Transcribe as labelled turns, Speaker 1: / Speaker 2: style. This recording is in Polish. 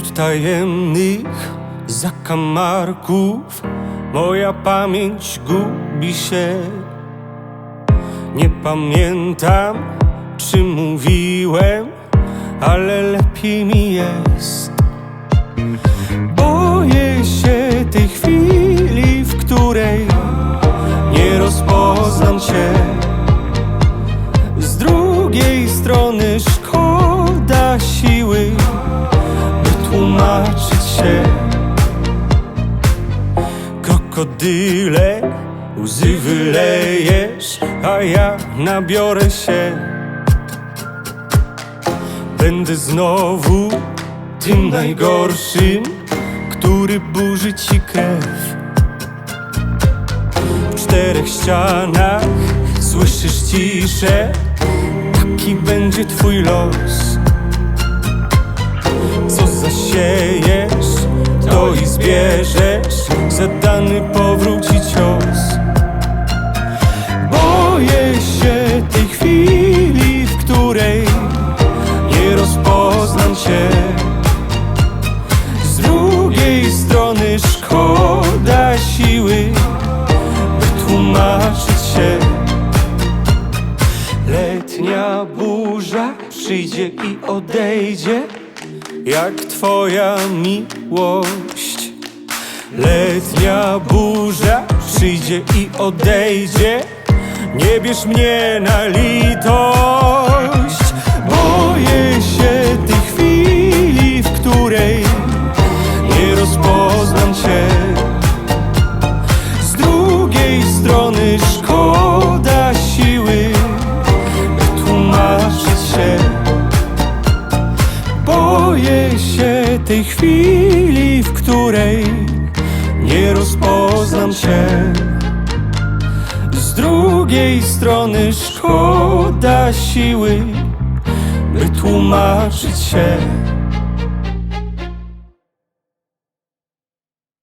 Speaker 1: potajemnych zakamarków moja pamięć gubi się. Nie pamiętam, czy mówiłem, ale lepiej mi jest. Boję się tej chwili, w której nie rozpoznam cię. Z drugiej strony tłumaczyć się. Krokodyle, łzy wylejesz, a ja nabiorę się. Będę znowu tym najgorszym, który burzy ci krew. W czterech ścianach słyszysz ciszę, taki będzie twój los. Co zasiejesz, to i zbierzesz, zadany powróci cios. Boję się tej chwili, w której nie rozpoznam cię. Z drugiej strony szkoda siły, by tłumaczyć się. Letnia burza przyjdzie i odejdzie, jak twoja miłość. Letnia burza przyjdzie i odejdzie, nie bierz mnie na litość. Się tej chwili, w której nie rozpoznam cię. Z drugiej strony szkoda siły, by tłumaczyć się.